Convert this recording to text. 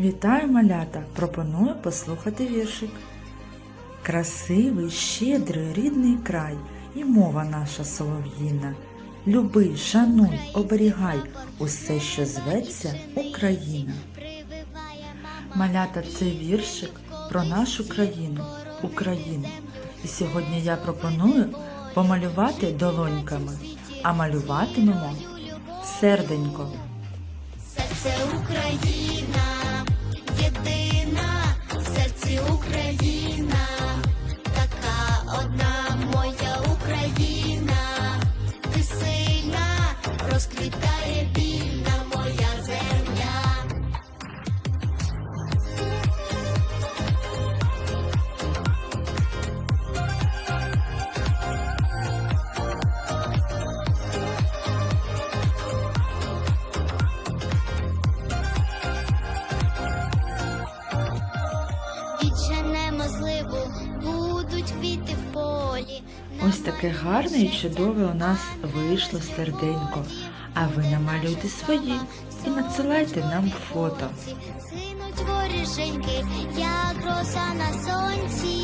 Вітаю, малята! Пропоную послухати віршик. Красивий, щедрий, рідний край і мова наша солов'їна. Люби, шануй, оберігай усе, що зветься Україна. Малята це віршик про нашу країну, Україну. І сьогодні я пропоную помалювати долоньками, а малюватимемо серденько. Серце Україна, розквітає вільна моя земля. Відженемо зливу, будуть квіти. Ось таке гарне і чудове у нас вийшло серденько. А ви намалюйте свої і надсилайте нам фото. Синуть воріженьки, як роса на сонці.